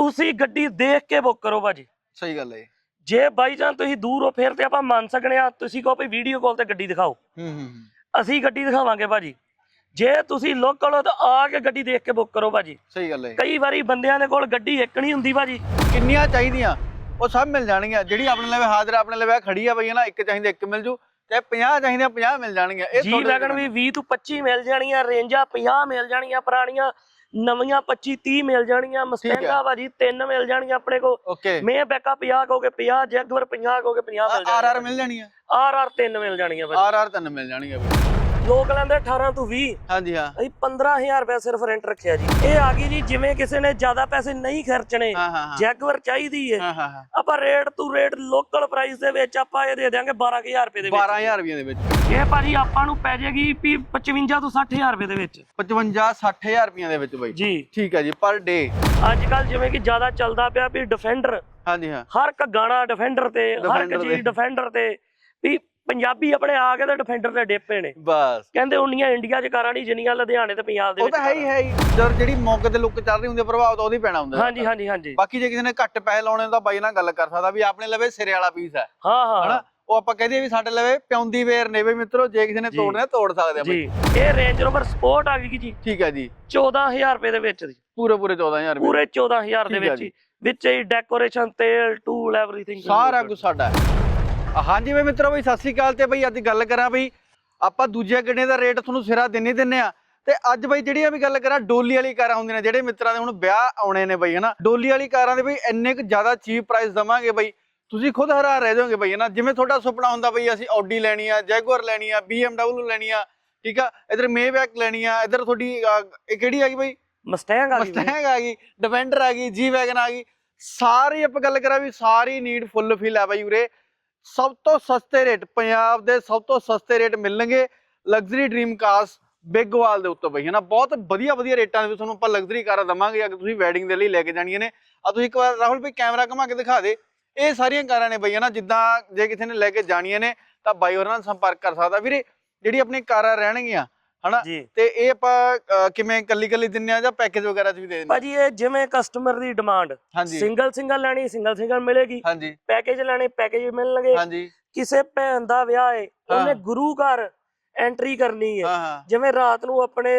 ਤੁਸੀਂ ਗੱਡੀ ਦੇਖ ਕੇ ਬੁੱਕ ਕਰੋ ਭਾਜੀ। ਸਹੀ ਗੱਲ ਹੈ ਜੇ। ਬਾਈ ਜਾਨ ਤੁਸੀਂ ਦੂਰ ਹੋ ਫਿਰ ਤੇ ਆਪਾਂ ਮੰਨ ਸਕਨੇ ਆ ਤੁਸੀਂ ਕਹੋ ਵੀ ਵੀਡੀਓ ਕਾਲ ਤੇ ਗੱਡੀ ਦਿਖਾਓ। ਹੂੰ ਹੂੰ। ਅਸੀਂ ਗੱਡੀ ਦਿਖਾਵਾਂਗੇ ਭਾਜੀ। ਜੇ ਤੁਸੀਂ ਲੋਕਲ ਹੋ ਤਾਂ ਆ ਕੇ ਗੱਡੀ ਦੇਖ ਕੇ ਬੁੱਕ ਕਰੋ ਭਾਜੀ। ਸਹੀ ਗੱਲ ਹੈ। ਕਈ ਵਾਰੀ ਬੰਦਿਆਂ ਦੇ ਕੋਲ ਗੱਡੀ ਇੱਕ ਨਹੀਂ ਹੁੰਦੀ ਭਾਜੀ। ਕਿੰਨੀਆਂ ਚਾਹੀਦੀਆਂ? ਉਹ ਸਭ ਮਿਲ ਜਾਣਗੀਆਂ। ਜਿਹੜੀ ਆਪਣੇ ਲਵੇ ਹਾਜ਼ਰ ਆਪਣੇ ਲਵੇ ਖੜੀ ਆ ਬਈ ਨਾ ਇੱਕ ਚਾਹੀਦਾ ਇੱਕ ਮਿਲ ਜੂ। ਤੇ 50 ਚਾਹੀਦੀਆਂ 50 ਮਿਲ ਜਾਣਗੀਆਂ। ਇਹ ਜੀ ਵੈਗਨ ਵੀ 20 ਤੋਂ 25 ਮਿਲ ਜਾਣੀਆਂ ਰੇਂਜਾਂ 50 ਮਿਲ ਜਾਣੀਆਂ ਪੁਰਾਣੀਆਂ। ਨਵੀਆਂ 25 30 ਮਿਲ ਜਾਣੀਆਂ ਮਸਟੈਂਗਾ ਭਾਜੀ ਤਿੰਨ ਮਿਲ ਜਾਣੀਆਂ ਆਪਣੇ ਕੋ ਮੈਂ ਬੈਕਾ 50 ਕਹੋਗੇ 50 ਜੈਗਵਰ 50 ਕਹੋਗੇ 50 ਮਿਲ ਆਰ ਜਾਣੀਆਂ। ਆਰ ਮਿਲ ਜਾਣੀਆਂ। ਆਰ ਆਰ ਤਿੰਨ ਮਿਲ ਜਾਣੀਆਂ ਭਾਜੀ ਆਰ ਆਰ ਤਿੰਨ ਮਿਲ ਜਾਣਗੀਆਂ ਬਈ ਲੋਕ ਲੈਂਦੇ 18 ਤੋਂ 20 ਹਾਂਜੀ ਹਾਂ। ਅਸੀਂ 15000 ਰੁਪਏ ਸਿਰਫ ਰੈਂਟ ਰੱਖਿਆ ਜੀ। ਇਹ ਆ ਗਈ ਜੀ ਜਿਵੇਂ ਕਿਸੇ ਨੇ ਜ਼ਿਆਦਾ ਪੈਸੇ ਨਹੀਂ ਖਰਚਣੇ ਜੈਗਵਰ ਚਾਹੀਦੀ ਹੈ ਆਪਾਂ rate to rate local price ਦੇ ਵਿੱਚ ਆਪਾਂ ਇਹ ਦੇ ਦਿਆਂਗੇ 12000 ਰੁਪਏ ਦੇ ਵਿੱਚ। 12000 ਰੁਪਏ ਦੇ ਵਿੱਚ। ਇਹ ਭਾਜੀ ਆਪਾਂ ਨੂੰ ਪੈ ਜਾਏਗੀ ਵੀ 55 ਤੋਂ 60000 ਰੁਪਏ ਦੇ ਵਿੱਚ। 55 60000 ਰੁਪਏ ਦੇ ਵਿੱਚ ਬਈ। ਜੀ। ਠੀਕ ਹੈ ਜੀ ਪਰ ਡੇ ਅੱਜ ਕੱਲ ਜਿਵੇਂ ਕਿ ਜ਼ਿਆਦਾ ਚੱਲਦਾ ਪਿਆ ਵੀ ਡਿਫੈਂਡਰ ਹਾਂਜੀ ਹਾਂ। ਹਰ ਇੱਕ ਗਾਣਾ ਡਿਫੈਂਡਰ ਤੇ ਹਰ ਇੱਕ ਚੀਜ਼ ਤੇ। ਡਿਫੈਂਡਰ ਤੇ। ਵੀ ਪੰਜਾਬੀ ਆਪਣੇ ਆ ਕੇ ਤੇ ਡਿਫੈਂਡਰ ਤੇ ਡੇਪੇ ਨੇ। ਬਸ। ਕਹਿੰਦੇ ਉਨੀਆਂ ਇੰਡੀਆ 'ਚ ਕਾਰਾਂ ਨਹੀਂ ਜਿੰਨੀਆਂ ਲੁਧਿਆਣੇ ਤੇ ਪੰਜਾਬ ਦੇ ਉਹ ਵਿੱਚ ਤਾਂ ਹੈ ਹੀ ਹੈ ਹੀ। ਜਦ ਜਿਹੜੀ ਮੌਕੇ ਤੇ ਲੁੱਕ ਚੱਲ ਰਹੀ ਹੁੰਦੀ ਆ, ਪ੍ਰਭਾਵ ਤਾਂ ਉਹਦੀ ਪੈਣਾ ਹੁੰਦਾ। ਹਾਂਜੀ ਹਾਂਜੀ ਹਾਂਜੀ। ਬਾਕੀ ਜੇ ਕਿਸੇ ਨੇ ਘੱਟ ਪੈਸੇ ਲਾਉਣੇ ਤਾਂ ਬਾਈ ਨਾਲ ਗੱਲ ਕਰ ਸਕਦਾ ਵੀ ਆਪਣੇ ਲਵੇ ਸਿਰੇ ਵਾਲਾ ਪੀਸ ਹੈ। ਹਾਂ ਹਾਂ। ਹਨਾ? ਉਹ ਆਪਾਂ ਕਹਦੇ ਵੀ ਸਾਡੇ ਲਵੇ ਪਿਉਂਦੀ ਵੇਰ ਨੇ ਵੀ ਮਿੱਤਰੋ ਜੇ ਕਿਸੇ ਨੇ ਜੀ। ਤੋੜਨਾ ਤੋੜ ਸਕਦੇ ਆ ਜੀ। ਇਹ ਰੇਂਜ ਰੋਵਰ ਸਪੋਰਟ ਆ ਗਈ ਜੀ। ਠੀਕ ਹੈ ਜੀ। 14000 ਰੁਪਏ ਦੇ ਵਿੱਚ ਦੀ। ਪੂਰੇ ਪੂਰੇ 14000 ਰੁਪਏ। ਪੂਰੇ 14000 ਦੇ ਠੀਕ ਆ ਵਿੱਚ ਹੀ। ਵਿੱਚ ਹੀ ਡੈਕੋਰੇਸ਼ਨ ਤੇਲ ਟੂਲ ਐਵਰੀਥਿੰਗ ਸਾਰਾ ਕੁਝ ਸਾਡਾ ਹੈ। ਹਾਂਜੀ ਬਈ ਮਿੱਤਰੋ ਬਈ ਸਤਿ ਸ੍ਰੀ ਅਕਾਲ ਤੇ ਬਈ ਅੱਜ ਗੱਲ ਕਰਾਂ ਬਈ ਆਪਾਂ ਦੂਜੇ ਗੱਡੀਆਂ ਦਾ ਰੇਟ ਤੁਹਾਨੂੰ ਸਿਰਾ ਦਿੰਨੇ ਦਿੰਨੇ ਆ। ਤੇ ਅੱਜ ਬਈ ਜਿਹੜੀ ਆ ਵੀ ਗੱਲ ਕਰਾਂ ਡੋਲੀ ਵਾਲੀ ਕਾਰਾਂ ਹੁੰਦੀਆਂ ਨੇ ਜਿਹੜੇ ਮਿੱਤਰਾਂ ਦੇ ਹੁਣ ਵਿਆਹ ਆਉਣੇ ਨੇ ਬਈ ਹਨਾ। ਡੋਲੀ ਵਾਲੀ ਕਾਰਾਂ ਦੇ ਬਈ ਇੰਨੇ ਕੁ ਜ਼ਿਆਦਾ ਚੀਪ ਪ੍ਰਾਈਸ ਦਵਾਂਗੇ ਬਈ ਤੁਸੀਂ ਖੁਦ ਹੈਰਾਨ ਰਹਿ ਜਾਓਗੇ ਬਈ ਹਨਾ। ਜਿਵੇਂ ਤੁਹਾਡਾ ਸੁਪਨਾ ਹੁੰਦਾ ਬਈ ਅਸੀਂ ਆਡੀ ਲੈਣੀ ਆ ਜੈਗੁਆਰ ਲੈਣੀ ਆ BMW ਲੈਣੀ ਆ ਠੀਕ ਆ ਇਧਰ ਮੇਬੈਕ ਲੈਣੀ ਆ ਇਧਰ ਤੁਹਾਡੀ ਇਹ ਕਿਹੜੀ ਆ ਗਈ ਬਈ? ਮਸਟੈਂਗ ਆ ਗਈ। ਮਸਟੈਂਗ ਆ ਗਈ ਡਿਫੈਂਡਰ ਆ ਗਈ ਜੀ ਵੈਗਨ ਆ ਗਈ। ਸਾਰੀ ਆਪਾਂ ਗੱਲ ਕਰਾਂ ਵੀ ਸਾਰੀ ਨੀਡ ਫੁੱਲ ਫਿਲ ਆ ਬਾਈ ਉਰੇ। ਸਭ ਤੋਂ ਸਸਤੇ ਰੇਟ, ਪੰਜਾਬ ਦੇ ਸਭ ਤੋਂ ਸਸਤੇ ਰੇਟ ਮਿਲਣਗੇ ਲਗਜ਼ਰੀ ਡ੍ਰੀਮ ਕਾਰਸ ਬਿਗਵਾਲ ਦੇ ਉੱਤੇ ਬਈ ਹੈ ਨਾ ਬਹੁਤ ਵਧੀਆ ਵਧੀਆ ਰੇਟਾਂ ਦੇ ਵਿੱਚ ਤੁਹਾਨੂੰ ਆਪਾਂ ਲਗਜ਼ਰੀ ਕਾਰਾਂ ਦਵਾਂਗੇ, ਅਗਰ ਤੁਸੀਂ ਵੈਡਿੰਗ ਦੇ ਲਈ ਲੈ ਕੇ ਜਾਣੀਆਂ ਨੇ। ਆ ਤੁਸੀਂ ਇੱਕ ਵਾਰ ਰਾਹੁਲ ਭਾਈ ਕੈਮਰਾ ਘੁਮਾ ਕੇ ਦਿਖਾ ਦੇ। ਇਹ ਸਾਰੀਆਂ ਕਾਰਾਂ ਨੇ ਬਈ ਹੈ ਨਾ ਜਿੱਦਾਂ ਜੇ ਕਿਸੇ ਨੇ ਲੈ ਕੇ ਜਾਣੀਆਂ ਨੇ, ਤਾਂ ਬਾਈ ਹੋਰਾਂ ਨਾਲ ਸੰਪਰਕ ਕਰ ਸਕਦਾ। ਵੀਰੇ, ਜਿਹੜੀ ਆਪਣੀ ਕਾਰਾਂ ਰਹਿਣਗੀਆਂ ਹਨਾ? ਤੇ ਇਹ ਆਪਾਂ ਕਿਵੇਂ ਕੱਲੀ ਕੱਲੀ ਦਿੰਨੇ ਆ ਜਾਂ ਪੈਕੇਜ ਵਗੈਰਾ ਚ ਵੀ ਦੇ ਦਿੰਦੇ ਭਾਜੀ ਇਹ ਜਿਵੇਂ ਕਸਟਮਰ ਦੀ ਡਿਮਾਂਡ ਸਿੰਗਲ ਸਿੰਗਲ ਲੈਣੀ ਸਿੰਗਲ ਸਿੰਗਲ ਮਿਲੇਗੀ। ਪੈਕੇਜ ਲੈਣੇ ਪੈਕੇਜ ਮਿਲਣਗੇ। ਕਿਸੇ ਭੈਣ ਦਾ ਵਿਆਹ ਹੈ। ਉਹਨੇ। ਗੁਰੂ ਘਰ ਐਂਟਰੀ ਕਰਨੀ ਹੈ ਜਿਵੇਂ ਰਾਤ ਨੂੰ ਆਪਣੇ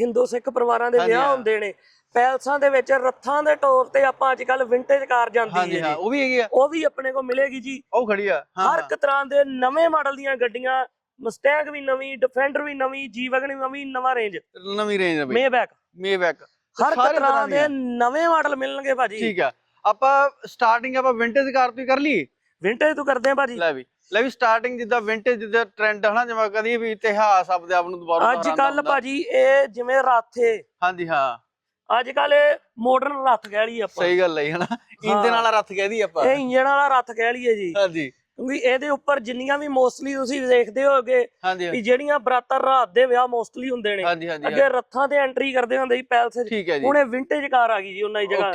ਹਿੰਦੂ ਸਿੱਖ ਪਰਿਵਾਰਾਂ ਦੇ ਵਿਆਹ। ਹੁੰਦੇ ਨੇ ਪੈਲਸਾਂ ਦੇ ਵਿੱਚ ਰੱਥਾਂ ਦੇ ਤੌਰ ਤੇ ਆਪਾਂ ਅੱਜ ਕੱਲ ਵਿੰਟੇਜ ਕਾਰ ਜਾਂਦੀ ਹੈ ਉਹ ਵੀ ਹੈਗੀ ਆ। ਉਹ ਵੀ ਆਪਣੇ ਕੋਲ ਮਿਲੇਗੀ ਜੀ। ਉਹ ਖੜੀ ਆ। ਹਰ ਇੱਕ ਤਰ੍ਹਾਂ ਦੇ ਨਵੇਂ ਮਾਡਲ ਦੀਆਂ ਗੱਡੀਆਂ ਮਸਟੈਂਗ ਵੀ ਨਵੀਂ ਡਿਫੈਂਡਰ ਵੀ ਨਵੀਂ ਜੀ ਵਗਨ ਵੀ ਨਵੀਂ ਨਵਾਂ ਰੇਂਜ। ਨਵੀਂ ਰੇਂਜ ਆ ਬਈ। ਮੇਬੈਕ ਮੇਬੈਕ ਹਰ ਤਰ੍ਹਾਂ ਦੇ ਨਵੇਂ ਮਾਡਲ ਮਿਲਣਗੇ ਭਾਜੀ। ਠੀਕ ਆ। ਆਪਾਂ ਸਟਾਰਟਿੰਗ ਆਪਾਂ ਵਿੰਟੇਜ ਕਾਰ ਤੋਂ ਹੀ ਕਰ ਲਈ ਵਿੰਟੇਜ ਤੋਂ ਕਰਦੇ ਆ ਭਾਜੀ। ਲੈ ਵੀ। ਲੈ ਵੀ ਸਟਾਰਟਿੰਗ ਜਿੱਦਾਂ ਵਿੰਟੇਜ ਜਿੱਦਾਂ ਟ੍ਰੈਂਡ ਹਨਾ ਜਿਵੇਂ ਕਦੀ ਵੀ ਇਤਿਹਾਸ ਆਪਦੇ ਆਪ ਨੂੰ ਦੁਬਾਰਾ ਅੱਜ ਦੁਹਰਾਉਂਦਾ ਕੱਲ ਹੁੰਦਾ। ਭਾਜੀ ਇਹ ਜਿਵੇਂ ਰਾਥੇ। ਹਾਂਜੀ ਹਾਂ। ਅੱਜ ਕੱਲ ਇਹ ਮਾਡਰਨ ਰੱਥ ਕਹਿ ਲਈ ਆਪਾਂ। ਸਹੀ ਗੱਲ ਹੈ ਹਨਾ। ਇੰਜਨ ਵਾਲਾ ਰੱਥ ਕਹਿਦੀ ਆਪਾਂ। ਇਹ ਇੰਜਣ ਵਾਲਾ ਰੱਥ ਕਹਿ ਲਈਏ ਜੀ। ਹਾਂਜੀ। ਕਿਉਂਕਿ ਇਹਦੇ ਉੱਪਰ ਜਿੰਨੀਆਂ ਵੀ ਮੋਸਟਲੀ ਤੁਸੀਂ ਦੇਖਦੇ ਹੋਗੇ ਵੀ ਜਿਹੜੀਆਂ ਬਰਾਤਰ ਰਾਤ ਦੇ ਵਿਆਹ ਮੋਸਟਲੀ ਹੁੰਦੇ ਨੇ ਅੱਗੇ ਰੱਥਾਂ ਤੇ ਐਂਟਰੀ ਕਰਦੇ ਹੁੰਦੇ ਸੀ ਪੈਲਸ 'ਚ ਹੁਣ ਇਹ ਵਿੰਟੇਜ ਕਾਰ ਆ ਗਈ ਜੀ ਉਹਨਾਂ ਦੀ ਜਗ੍ਹਾ।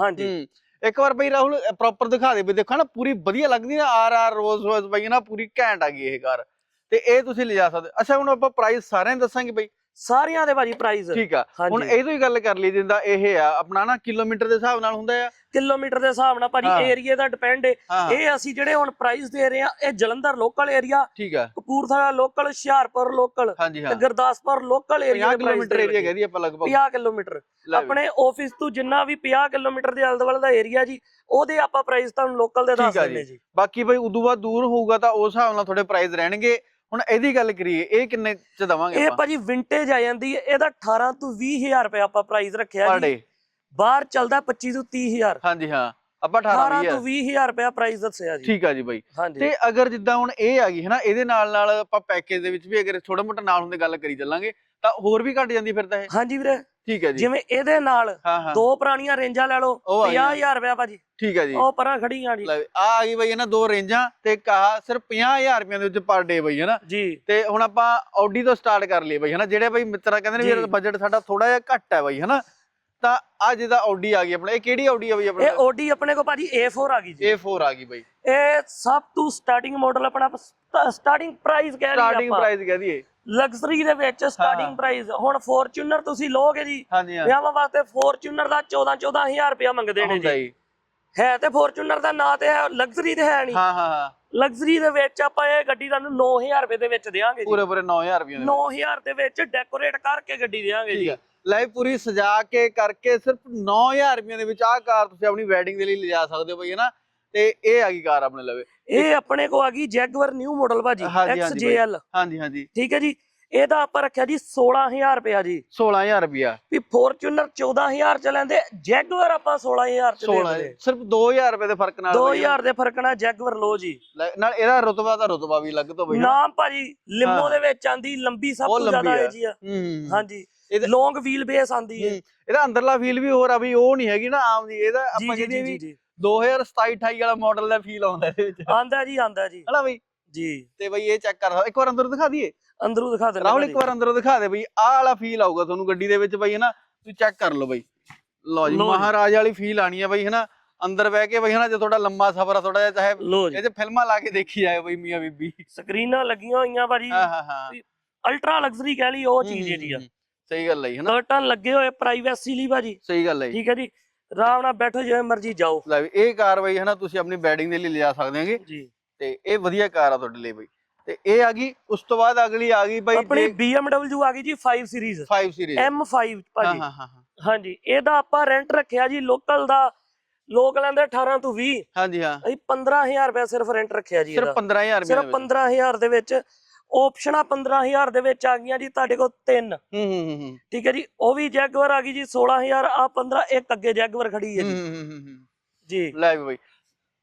ਹਾਂਜੀ। ਇੱਕ ਵਾਰ ਬਈ ਰਾਹੁਲ ਪ੍ਰੋਪਰ ਦਿਖਾ ਦੇ ਵੀ ਦੇਖੋ ਨਾ ਪੂਰੀ ਵਧੀਆ ਲੱਗਦੀ ਨਾ ਆਰ ਆਰ ਰੋਜ਼ ਰੋਜ਼ ਬਈ ਨਾ ਪੂਰੀ ਘੈਂਟ ਆ ਗਈ ਇਹ ਕਾਰ। ਤੇ ਇਹ ਤੁਸੀਂ ਲਿਜਾ ਸਕਦੇ ਅੱਛਾ ਹੁਣ ਆਪਾਂ ਪ੍ਰਾਈਸ ਸਾਰਿਆਂ ਨੂੰ ਦੱਸਾਂਗੇ ਬਈ। ਸਾਰਿਆਂ ਦੇ ਭਾਜੀ ਪ੍ਰਾਈਸ ਠੀਕ ਆ। ਹੁਣ ਹਾਂਜੀ। ਇਹ ਤੋਂ ਹੀ ਗੱਲ ਕਰ ਲਈ ਜਿੰਦਾ ਇਹ ਆ ਆਪਣਾ ਨਾ ਕਿਲੋਮੀਟਰ ਦੇ ਹਿਸਾਬ ਨਾਲ ਹੁੰਦਾ ਆ। ਕਿਲੋਮੀਟਰ ਦੇ ਹਿਸਾਬ ਨਾਲ ਭਾਜੀ। ਏਰੀਆ ਦਾ ਡਿਪੈਂਡ ਇਹ ਅਸੀਂ ਜਿਹੜੇ ਹੁਣ ਪ੍ਰਾਈਸ ਦੇ ਰਹੇ ਆ ਇਹ ਜਲੰਧਰ ਲੋਕਲ ਏਰੀਆ ਠੀਕ ਆ। ਕਪੂਰਥਲਾ ਲੋਕਲ ਹੁਸ਼ਿਆਰਪੁਰ ਲੋਕਲ ਤੇ Gurdaspur local area 50 kilometre area ਕਹਦੀ ਆਪਾਂ ਲਗਭਗ। 50 ਕਿਲੋਮੀਟਰ। ਆਪਣੇ ਆਫਿਸ ਤੋਂ ਜਿੰਨਾ ਵੀ 50 ਕਿਲੋਮੀਟਰ ਦੇ ਆਲੇ ਦੁਆਲੇ ਦਾ ਏਰੀਆ ਜੀ ਉਹਦੇ ਆਪਾਂ ਪ੍ਰਾਈਸ ਤੁਹਾਨੂੰ ਲੋਕਲ ਦੇ ਦੱਸ ਦਿੰਦੇ ਜੀ। ਬਾਕੀ ਬਈ ਉਦੋਂ ਬਾਅਦ ਦੂਰ ਹੋਊਗਾ ਤਾਂ ਉਸ ਹਿਸਾਬ ਨਾਲ ਤੁਹਾਡੇ ਪ੍ਰਾਈਸ ਰਹਿਣਗੇ। ਹੁਣ ਇਹਦੀ ਗੱਲ ਕਰੀਏ ਇਹ ਕਿੰਨੇ ਚ ਦਵਾਂਗੇ ਇਹ ਭਾਜੀ ਵਿੰਟੇਜ ਆ ਜਾਂਦੀ ਹੈ ਇਹਦਾ 18 ਤੋਂ 20000 ਰੁਪਏ ਆਪਾਂ ਪ੍ਰਾਈਸ ਰੱਖਿਆ ਜੀ। ਬਾਹਰ ਚੱਲਦਾ 25 ਤੋਂ 30000 ਹਾਂਜੀ ਹਾਂ। ਆਪਾਂ 18 18 20 ਤੋਂ 20000 ਰੁਪਏ ਪ੍ਰਾਈਸ ਦੱਸਿਆ ਜੀ। ਠੀਕ ਆ ਜੀ ਬਈ। ਤੇ ਅਗਰ ਜਿੱਦਾਂ ਹੁਣ ਇਹ ਆ ਗਈ ਹੈ ਨਾ ਇਹਦੇ ਨਾਲ ਨਾਲ ਆਪਾਂ ਪੈਕੇਜ ਦੇ ਵਿੱਚ ਵੀ ਅਗਰ ਥੋੜਾ ਮੋਟਾ ਨਾਲ ਹੁੰਦੇ ਗੱਲ ਕਰੀ ਚੱਲਾਂਗੇ ਤਾਂ ਹੋਰ ਵੀ ਘਟ ਜਾਂਦੀ ਫਿਰ ਤਾਂ ਇਹ? ਹਾਂਜੀ ਵੀਰੇ। ਠੀਕ ਹੈ ਜੀ। ਜਿਵੇਂ ਇਹਦੇ ਨਾਲ ਦੋ ਪੁਰਾਣੀਆਂ ਰੇਂਜਾਂ ਲੈ ਲਓ ਉਹ ਆ ਗਈਆਂ। 50000 ਰੁਪਏ ਭਾਜੀ। ਠੀਕ ਹੈ ਜੀ। ਉਹ ਪਰਾਂ ਖੜੀਆਂ ਜੀ। ਆ ਆ ਗਈ ਬਈ ਇਹਨਾਂ ਦੋ ਰੇਂਜਾਂ ਤੇ ਕਹਾ ਸਿਰਫ 50000 ਰੁਪਏ ਦੇ ਵਿੱਚ ਪਰ ਡੇ ਬਈ ਹੈ ਨਾ ਜੀ। ਤੇ ਹੁਣ ਆਪਾਂ ਆਡੀ ਤੋਂ ਸਟਾਰਟ ਕਰ ਲਈਏ ਬਈ ਹਨਾ? ਜਿਹੜੇ ਬਈ ਮਿੱਤਰਾ ਕਹਿੰਦੇ ਨੇ। ਵੀ ਬਜਟ ਸਾਡਾ ਥੋੜਾ ਜਿਹਾ ਘੱਟ ਹੈ ਬਈ ਹਨਾ? ਤਾਂ ਆ ਜਿਹਦਾ ਆਡੀ ਆ ਗਈ ਆਪਣੇ। ਇਹ ਕਿਹੜੀ ਆਡੀ ਆ ਬਈ ਇਹ ਆਪਣੇ ਓਡੀ ਆਪਣੇ ਕੋ ਭਾਜੀ A4 ਆ ਗਈ ਜੀ। A4 ਆ ਗਈ ਬਈ। ਇਹ ਸਭ ਤੋਂ ਸਟਾਰਟਿੰਗ ਮਾਡਲ ਆਪਣਾ ਸਟਾਰਟਿੰਗ ਪ੍ਰਾਈਸ ਕਹਿ ਸਟਾਰਟਿੰਗ ਆਪਾਂ। ਪ੍ਰਾਈਸ ਕਹਿ ਦਈਏ। ਲਗਜ਼ਰੀ ਦੇ ਵਿੱਚ ਸਟਾਰਟਿੰਗ ਪ੍ਰਾਈਸ ਹੁਣ ਫੋਰਚੂਨਰ ਤੁਸੀਂ ਲੋਗੇ ਜੀ ਵਿਆਹਾਂ ਵਾਸਤੇ ਫੋਰਚੂਨਰ ਦਾ 14 14000 ਰੁਪਇਆ ਮੰਗਦੇ ਨੇ ਜੀ। ਹੈ ਤੇ ਫੋਰਚੂਨਰ ਦਾ ਨਾਂ ਤੇ ਹੈ ਲਗਜ਼ਰੀ ਤੇ ਹੈ ਨਹੀਂ। ਹਾਂ ਹਾਂ ਲਗਜ਼ਰੀ ਦੇ ਵਿੱਚ ਆਪਾਂ ਇਹ ਗੱਡੀ ਤੁਹਾਨੂੰ 9000 ਰੁਪਏ ਦੇ ਵਿੱਚ ਦੇਵਾਂਗੇ ਜੀ। ਪੂਰੇ ਪੂਰੇ 9000 ਰੁਪਏ ਦੇ 9000 ਦੇ ਵਿੱਚ ਡੈਕੋਰੇਟ ਕਰਕੇ ਗੱਡੀ ਦੇਵਾਂਗੇ ਜੀ। ਹੈ ਲੈ ਵੀ ਪੂਰੀ ਸਜਾ ਕੇ ਕਰਕੇ ਸਿਰਫ 9000 ਰੁਪਏ ਦੇ ਵਿੱਚ ਆਹ ਕਾਰ ਤੁਸੀਂ ਆਪਣੀ ਵੈਡਿੰਗ ਦੇ ਲਈ ਲਿਜਾ ਸਕਦੇ ਹੋ ਬਈ ਹੈ ਨਾ ਤੇ ਇਹ ਆ ਗਈ ਕਾਰ ਆਪਣੇ ਲਵੇ। ਇਹ ਆਪਣੇ ਕੋ ਆ ਗਈ ਜੈਗਵਰ ਨਿਊ ਮਾਡਲ ਭਾਜੀ। XJL ਹਾਂਜੀ ਹਾਂਜੀ ਠੀਕ ਹੈ ਜੀ ਇਹਦਾ ਆਪਾਂ ਰੱਖਿਆ ਜੀ 16000 ਰੁਪਇਆ ਜੀ 16000 ਰੁਪਿਆ ਵੀ ਫੋਰਚੂਨਰ 14000 ਚ ਲੈਂਦੇ ਜੈਗਵਰ ਆਪਾਂ 16000 ਚ 16 ਦੇ ਸਿਰਫ 2000 ਰੁਪਏ ਦੇ ਫ਼ਰਕ ਨਾਲ ਬਈ 2000 ਦੇ ਫ਼ਰਕ ਨਾਲ ਜੈਗਵਰ ਲੋ ਜੀ ਨਾਲ ਇਹਦਾ ਰੁਤਬਾ ਤਾਂ ਰੁਤਬਾ ਵੀ ਲੱਗ ਤੋਂ ਬਈ। ਨਾਮ ਭਾਜੀ ਲਿਮੋ। ਦੇ ਵਿੱਚ ਆਂਦੀ ਲੰਬੀ ਸਭ ਤੋਂ ਜ਼ਿਆਦਾ ਹੈ। ਜੀ। ਹਾਂਜੀ ਲੌਂਗ ਵੀਲ ਬੇਸ ਆਂਦੀ ਹੈ। ਇਹਦਾ ਅੰਦਰਲਾ ਫੀਲ ਵੀ ਹੋਰ ਆ ਬਈ ਉਹ ਨਹੀਂ ਹੈਗੀ ਨਾ ਆਮ ਦੀ ਇਹਦਾ ਆਪਾਂ ਜੀ ਕਹਿੰਦੇ ਜੀ ਵੀ 2027 28 ਵਾਲਾ ਮਾਡਲ ਦਾ ਫੀਲ ਆਉਂਦਾ ਇਹਦੇ ਵਿੱਚ। ਆਂਦਾ ਜੀ ਆਂਦਾ ਜੀ। ਹਨਾ ਬਈ? ਜੀ। ਤੇ ਬਈ ਇਹ ਚੈੱਕ ਕਰ ਇੱਕ ਵਾਰ ਅੰਦਰ ਦਿਖਾ ਦਈਏ। ਅੰਦਰੋਂ ਦਿਖਾ ਦਿੰਦੇ ਰਾਹੁਲ ਇੱਕ ਵਾਰ ਅੰਦਰੋਂ ਦਿਖਾ ਦੇ ਬਈ ਆਹ ਵਾਲਾ ਫੀਲ ਆਊਗਾ ਤੁਹਾਨੂੰ ਗੱਡੀ ਦੇ ਵਿੱਚ ਬਈ ਹਨਾ? ਤੁਸੀਂ ਚੈੱਕ ਕਰ ਲਓ ਬਈ। ਲਓ ਜੀ। ਮਹਾਰਾਜ ਵਾਲੀ ਫੀਲ ਆਣੀ ਹੈ ਬਈ ਹਨਾ? ਅੰਦਰ ਬਹਿ ਕੇ ਬਈ ਹਨਾ ਜੇ ਤੁਹਾਡਾ ਲੰਮਾ ਸਫ਼ਰ ਆ ਥੋੜਾ ਜਿਹਾ ਚਾਹੇ ਜੀ। ਫਿਲਮਾਂ ਲਾ ਕੇ ਦੇਖੀ ਜਾਏ ਬਈ ਮੀਆਂ ਬੀਬੀ। ਸਕਰੀਨਾਂ ਲੱਗੀਆਂ ਹੋਈਆਂ ਭਾਜੀ। ਹਾਂ ਹਾਂ ਹਾਂ। ਅਲਟਰਾ ਲਗਜ਼ਰੀ ਕਹਿ ਲਈ ਉਹ ਚੀਜ਼ ਜਿਹੜੀ ਆ। ਸਹੀ ਗੱਲ ਹੈ ਹਨਾ? ਕਰਟਨ ਲੱਗੇ ਹੋਏ ਪ੍ਰਾਈਵੇਸੀ ਲਈ ਭਾਜੀ। ਸਹੀ ਗੱਲ ਹੈ। ਠੀਕ ਹੈ ਜੀ। ਆਰਾਮ ਨਾਲ ਬੈਠੋ ਜਿਵੇਂ ਮਰਜ਼ੀ ਜਾਓ। ਲੈ ਵੀ ਇਹ ਕਾਰ ਬਈ ਹਨਾ ਤੁਸੀਂ ਆਪਣੀ ਵੈਡਿੰਗ ਦੇ ਲਈ ਲਿਜਾ ਸਕਦੇ ਹੋਗੇ। ਜੀ। ਤੇ ਇਹ ਵਧੀਆ ਕਾਰ ਆ ਤੁਹਾਡੇ ਲਈ ਬਈ। ਤੇ ਇਹ ਆ ਗਈ ਉਸ ਤੋਂ ਬਾਅਦ ਅਗਲੀ ਆ ਗਈ ਬਈ ਆਪਣੀ BMW ਆ ਗਈ ਜੀ 5 ਸੀਰੀਜ਼ 5 ਸੀਰੀਜ਼ M5 ਹਾਂ ਭਾਜੀ। ਹਾਂ ਹਾਂ ਹਾਂ। ਹਾਂਜੀ ਇਹਦਾ ਆਪਾਂ ਰੈਂਟ ਰੱਖਿਆ ਜੀ ਲੋਕਲ ਦਾ। ਲੋਕ ਲੈਂਦੇ 18 ਤੋਂ 20 ਹਾਂਜੀ ਹਾਂ। ਅਸੀਂ 15000 ਰੁਪਏ ਸਿਰਫ ਰੈਂਟ ਰੱਖਿਆ ਜੀ ਸਿਰਫ ਇਹਦਾ। 15000 ਰੁਪਏ ਸਿਰਫ 15000 ਦੇ ਵਿੱਚ ਆਪਸ਼ਨਾਂ 15000 ਦੇ ਵਿੱਚ ਆ ਗਈਆਂ ਜੀ ਤੁਹਾਡੇ ਕੋਲ ਤਿੰਨ। ਹੂੰ ਹੂੰ ਹੂੰ ਠੀਕ ਹੈ ਜੀ ਉਹ ਵੀ ਜੈਗਵਰ ਆ ਗਈ ਜੀ 16000 ਆ 15 ਇੱਕ ਅੱਗੇ ਜੈਗਵਰ ਖੜੀ ਹੈ ਜੀ। ਹੂੰ, ਹੂੰ, ਹੂੰ। ਜੀ। ਲੈ ਵੀ ਬਈ।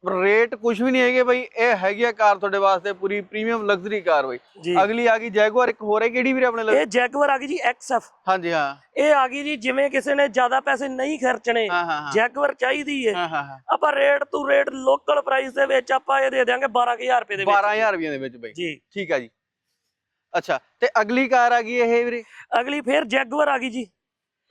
ਰੇਟ ਕੁਝ ਵੀ ਨਹੀਂ ਹੈਗੇ ਬਈ ਇਹ ਹੈਗੀ ਆ ਕਾਰ ਤੁਹਾਡੇ ਵਾਸਤੇ ਪੂਰੀ ਪ੍ਰੀਮੀਅਮ ਲਗਜ਼ਰੀ ਕਾਰ ਬਈ। ਅਗਲੀ ਆ ਗਈ ਜੈਗੁਆਰ ਇੱਕ ਹੋਰ ਹੈ ਕਿਹੜੀ ਵੀਰੇ ਆਪਣੇ ਲਈ? ਇਹ ਜੈਗਵਰ ਆ ਗਈ ਜੀ XF ਹਾਂਜੀ ਹਾਂ। ਇਹ ਆ ਗਈ ਜੀ ਜਿਵੇਂ ਕਿਸੇ ਨੇ ਜ਼ਿਆਦਾ ਪੈਸੇ ਨਹੀਂ ਖਰਚਣੇ ਜੈਗਵਰ ਚਾਹੀਦੀ ਹੈ। ਆਪਾਂ rate to rate local price ਦੇ ਵਿੱਚ ਆਪਾਂ ਇਹ ਦੇ ਦਿਆਂਗੇ 12000 ਰੁਪਏ ਦੇ ਵਿੱਚ 12000 ਰੁਪਏ ਦੇ ਵਿੱਚ ਬਈ। ਜੀ। ਠੀਕ ਆ ਜੀ। ਅੱਛਾ ਤੇ ਅਗਲੀ ਕਾਰ ਆ ਗਈ ਇਹ ਵੀਰੇ? ਅਗਲੀ ਫੇਰ ਜੈਗਵਰ ਆ ਗਈ ਜੀ।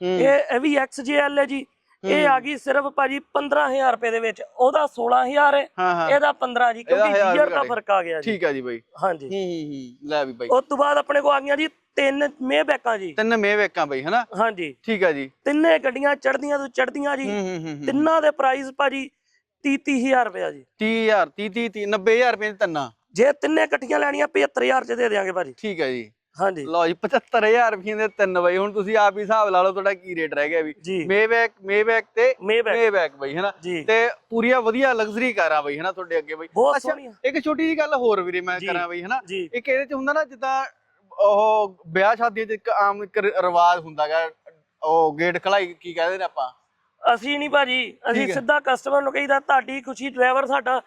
ਹੂੰ। ਇਹ ਇਹ ਵੀ XJL ਹੈ ਜੀ। ਇਹ ਆ ਗਈ ਸਿਰਫ ਭਾਜੀ 15000 ਰੁਪਏ ਦੇ ਵਿੱਚ। ਉਹਦਾ 16000 ਹੈ ਹਾਂ ਹਾਂ। ਇਹਦਾ 15 ਜੀ ਕਿਉਂਕਿ ਜੀਅਰ ਦਾ ਹੈ। ਫ਼ਰਕ ਆ ਗਿਆ ਜੀ। ਠੀਕ ਆ ਜੀ ਬਈ। ਹਾਂਜੀ। ਹੂੰ ਹੂੰ ਹੂੰ ਲੈ ਵੀ ਬਈ। ਉਸ ਤੋਂ ਬਾਅਦ ਆਪਣੇ ਕੋਲ ਆ ਗਈਆਂ ਜੀ ਤਿੰਨ ਮੇ ਬੈਕਾਂ ਜੀ। ਤਿੰਨ ਮੇਵੇਕਾਂ ਬਈ ਹਨਾ? ਹਾਂਜੀ। ਠੀਕ ਆ ਜੀ। ਤਿੰਨੇ ਗੱਡੀਆਂ ਚੜਦੀਆਂ ਤੋਂ ਚੜਦੀਆਂ ਜੀ। ਹੂੰ ਹੂੰ ਹੂੰ ਹੂੰ। ਤਿੰਨਾਂ ਦੇ ਪ੍ਰਾਈਸ ਭਾਜੀ 30000 ਰੁਪਏ ਜੀ। 30000 30 30 90000 ਰੁਪਏ ਤਿੰਨਾਂ। ਜੇ ਤਿੰਨੇ ਇਕੱਠੀਆਂ ਲੈਣੀਆਂ 75000 ਚ ਦੇ ਦੇਾਂਗੇ ਭਾਜੀ। ਠੀਕ ਹੈ ਜੀ। ਹਾਂਜੀ। ਲਓ ਜੀ 75000 ਰੁਪਏ ਦੇ ਤਿੰਨ ਬਈ। ਹੁਣ ਤੁਸੀਂ ਆਪ ਹੀ ਹਿਸਾਬ ਲਾ ਲਓ ਤੁਹਾਡਾ ਕੀ ਰੇਟ ਰਹਿ ਗਿਆ ਵੀ। ਮੇਬੈਕ ਮੇਬੈਕ ਤੇ ਮੇਬੈਕ ਬਈ ਹਨਾ? ਤੇ ਪੂਰੀਆਂ ਵਧੀਆ ਲਗਜ਼ਰੀ ਕਾਰਾਂ ਬਈ ਹਨਾ ਤੁਹਾਡੇ ਅੱਗੇ ਬਈ। ਬਹੁਤ ਅੱਛਾ, ਇੱਕ ਛੋਟੀ ਜੀ ਗੱਲ ਹੋਰ ਵੀਰੇ ਮੈਂ। ਕਰਾਂ ਬਈ ਹਨਾ? ਇੱਕ ਇਹਦੇ ਚ ਹੁੰਦਾ ਨਾ ਜਿੱਦਾਂ ਉਹ ਵਿਆਹ ਸ਼ਾਦੀਆਂ ਚ ਇੱਕ ਆਮ ਇੱਕ ਰਿਵਾਜ ਹੁੰਦਾਗਾ ਉਹ ਗੇਟ ਖਲਾਈ ਕੀ ਕਹਿੰਦੇ ਨੇ ਆਪਾਂ? ਅਸੀਂ ਨਹੀਂ ਭਾਜੀ ਅਸੀਂ। ਸਿੱਧਾ ਕਸਟਮਰ ਨੂੰ ਕਹੀਦਾ ਤੁਹਾਡੀ ਖੁਸ਼ੀ ਡਰਾਈਵਰ ਸਾਡਾ